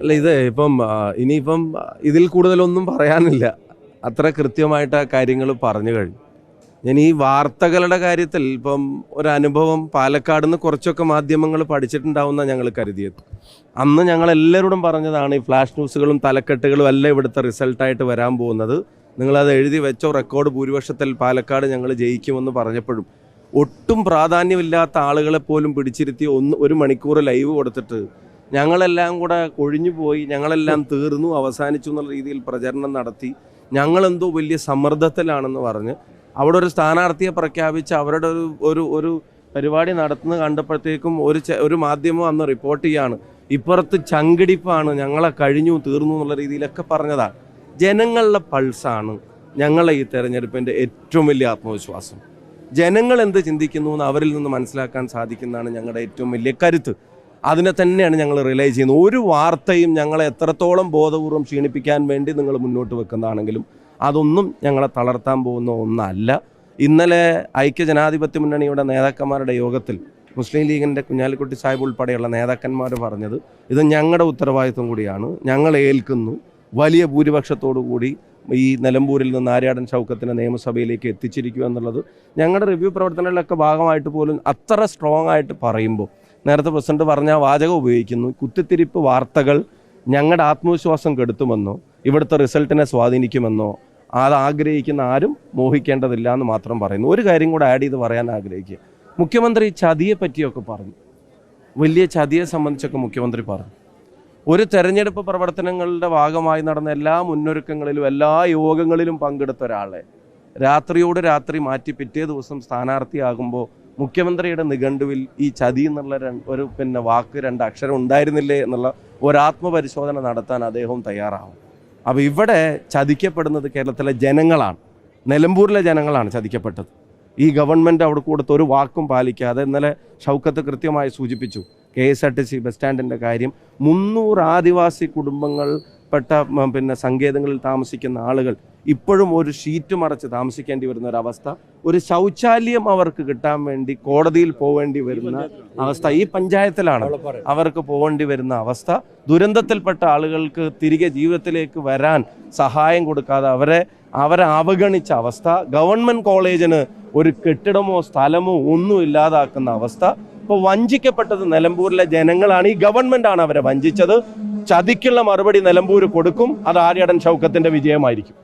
അല്ല ഇത് ഇപ്പം ഇനിയിപ്പം ഇതിൽ കൂടുതലൊന്നും പറയാനില്ല. അത്ര കൃത്യമായിട്ട് ആ കാര്യങ്ങൾ പറഞ്ഞു കഴിഞ്ഞു. ഞാൻ ഈ വാർത്തകളുടെ കാര്യത്തിൽ ഇപ്പം ഒരനുഭവം പാലക്കാട് നിന്ന് കുറച്ചൊക്കെ മാധ്യമങ്ങൾ പഠിച്ചിട്ടുണ്ടാവുന്ന ഞങ്ങൾ കരുതിയത്. അന്ന് ഞങ്ങൾ എല്ലാവരോടും പറഞ്ഞതാണ് ഈ ഫ്ലാഷ് ന്യൂസുകളും തലക്കെട്ടുകളും എല്ലാം ഇവിടുത്തെ റിസൾട്ടായിട്ട് വരാൻ പോകുന്നത്. നിങ്ങളത് എഴുതി വെച്ചോ റെക്കോർഡ് ഭൂരിപക്ഷത്തിൽ പാലക്കാട് ഞങ്ങൾ ജയിക്കുമെന്ന് പറഞ്ഞപ്പോഴും. ഒട്ടും പ്രാധാന്യമില്ലാത്ത ആളുകളെ പോലും പിടിച്ചിരുത്തി ഒന്ന് ഒരു മണിക്കൂർ ലൈവ് കൊടുത്തിട്ട് ഞങ്ങളെല്ലാം കൂടെ കൊഴിഞ്ഞു പോയി ഞങ്ങളെല്ലാം തീർന്നു അവസാനിച്ചു എന്നുള്ള രീതിയിൽ പ്രചരണം നടത്തി. ഞങ്ങളെന്തോ വലിയ സമ്മർദ്ദത്തിലാണെന്ന് പറഞ്ഞ് അവിടെ ഒരു സ്ഥാനാർത്ഥിയെ പ്രഖ്യാപിച്ച് അവരുടെ ഒരു ഒരു ഒരു പരിപാടി നടത്തുന്നത് കണ്ടപ്പോഴത്തേക്കും ഒരു ഒരു മാധ്യമം അന്ന് റിപ്പോർട്ട് ചെയ്യാണ്. ഇപ്പുറത്ത് ചങ്കിടിപ്പാണ് ഞങ്ങളെ കഴിഞ്ഞു തീർന്നു എന്നുള്ള രീതിയിലൊക്കെ പറഞ്ഞതാണ് ജനങ്ങളുടെ പൾസാണ് ഞങ്ങളെ ഈ തെരഞ്ഞെടുപ്പിന്റെ ഏറ്റവും വലിയ ആത്മവിശ്വാസം. ജനങ്ങൾ എന്ത് ചിന്തിക്കുന്നു എന്ന് അവരിൽ നിന്ന് മനസ്സിലാക്കാൻ സാധിക്കുന്നതാണ് ഞങ്ങളുടെ ഏറ്റവും വലിയ കരുത്ത്. അതിനെ തന്നെയാണ് ഞങ്ങൾ റിലൈ ചെയ്യുന്നത്. ഒരു വാർത്തയും ഞങ്ങളെ എത്രത്തോളം ബോധപൂർവം ക്ഷീണിപ്പിക്കാൻ വേണ്ടി നിങ്ങൾ മുന്നോട്ട് വെക്കുന്നതാണെങ്കിലും അതൊന്നും ഞങ്ങളെ തളർത്താൻ പോകുന്ന ഒന്നല്ല. ഇന്നലെ ഐക്യ ജനാധിപത്യ മുന്നണിയുടെ നേതാക്കന്മാരുടെ യോഗത്തിൽ മുസ്ലിം ലീഗിന്റെ കുഞ്ഞാലിക്കുട്ടി സാഹിബ് ഉൾപ്പെടെയുള്ള നേതാക്കന്മാർ പറഞ്ഞത് ഇത് ഞങ്ങളുടെ ഉത്തരവാദിത്വം കൂടിയാണ്. ഞങ്ങൾ ഏൽക്കുന്നു. വലിയ ഭൂരിപക്ഷത്തോടു കൂടി ഈ നിലമ്പൂരിൽ നിന്ന് ആര്യാടൻ ഷൗക്കത്തിനെ നിയമസഭയിലേക്ക് എത്തിച്ചിരിക്കുക എന്നുള്ളത് ഞങ്ങളുടെ റിവ്യൂ പ്രവർത്തനങ്ങളിലൊക്കെ ഭാഗമായിട്ട് പോലും അത്ര സ്ട്രോങ് ആയിട്ട് പറയുമ്പോൾ നേരത്തെ പ്രസിഡന്റ് പറഞ്ഞ വാചകം ഉപയോഗിക്കുന്നു. കുത്തിത്തിരിപ്പ് വാർത്തകൾ ഞങ്ങളുടെ ആത്മവിശ്വാസം കെടുത്തുമെന്നോ ഇവിടുത്തെ റിസൾട്ടിനെ സ്വാധീനിക്കുമെന്നോ അത് ആഗ്രഹിക്കുന്ന ആരും മോഹിക്കേണ്ടതില്ല എന്ന് മാത്രം പറയുന്നു. ഒരു കാര്യം കൂടെ ആഡ് ചെയ്ത് പറയാൻ ആഗ്രഹിക്കുക. മുഖ്യമന്ത്രി ചതിയെ പറ്റിയൊക്കെ പറഞ്ഞു. വലിയ ചതിയെ സംബന്ധിച്ചൊക്കെ മുഖ്യമന്ത്രി പറഞ്ഞു. ഒരു തെരഞ്ഞെടുപ്പ് പ്രവർത്തനങ്ങളുടെ ഭാഗമായി നടന്ന എല്ലാ മുന്നൊരുക്കങ്ങളിലും എല്ലാ യോഗങ്ങളിലും പങ്കെടുത്ത ഒരാളെ രാത്രിയോട് രാത്രി മാറ്റി പിറ്റേ ദിവസം സ്ഥാനാർത്ഥിയാകുമ്പോൾ മുഖ്യമന്ത്രിയുടെ നിഘണ്ടുവിൽ ഈ ചതി എന്നുള്ള ഒരു പിന്നെ വാക്ക് രണ്ട് അക്ഷരം ഉണ്ടായിരുന്നില്ലേ എന്നുള്ള ഒരാത്മപരിശോധന നടത്താൻ അദ്ദേഹവും തയ്യാറാവും. അപ്പോൾ ഇവിടെ ചതിക്കപ്പെടുന്നത് കേരളത്തിലെ ജനങ്ങളാണ്. നിലമ്പൂരിലെ ജനങ്ങളാണ് ചതിക്കപ്പെട്ടത്. ഈ ഗവൺമെന്റ് അവിടെ കൊടുത്ത ഒരു വാക്കും പാലിക്കാതെ ഇന്നലെ ഷൗക്കത്ത് കൃത്യമായി സൂചിപ്പിച്ചു. K S R T C bus സ്റ്റാൻഡിന്റെ കാര്യം മുന്നൂറ് ആദിവാസി കുടുംബങ്ങൾ പെട്ട പിന്നെ സങ്കേതങ്ങളിൽ താമസിക്കുന്ന ആളുകൾ ഇപ്പോഴും ഒരു ഷീറ്റ് മറച്ച് താമസിക്കേണ്ടി വരുന്ന ഒരവസ്ഥ ഒരു ശൗചാലയം അവർക്ക് കിട്ടാൻ വേണ്ടി കോടതിയിൽ പോവേണ്ടി വരുന്ന അവസ്ഥ. ഈ പഞ്ചായത്തിലാണ് അവർക്ക് പോകേണ്ടി വരുന്ന അവസ്ഥ. ദുരന്തത്തിൽപ്പെട്ട ആളുകൾക്ക് തിരികെ ജീവിതത്തിലേക്ക് വരാൻ സഹായം കൊടുക്കാതെ അവരെ അവരെ അവഗണിച്ച അവസ്ഥ. ഗവൺമെന്റ് കോളേജിന് ഒരു കെട്ടിടമോ സ്ഥലമോ ഒന്നും ഇല്ലാതാക്കുന്ന അവസ്ഥ. ഇപ്പോൾ വഞ്ചിക്കപ്പെട്ടത് നിലമ്പൂരിലെ ജനങ്ങളാണ്. ഈ ഗവൺമെന്റ് ആണ് അവരെ വഞ്ചിച്ചത്. ചതിക്കുള്ള മറുപടി നിലമ്പൂർ കൊടുക്കും. അത് ആര്യാടൻ ഷൗക്കത്തിന്റെ വിജയമായിരിക്കും.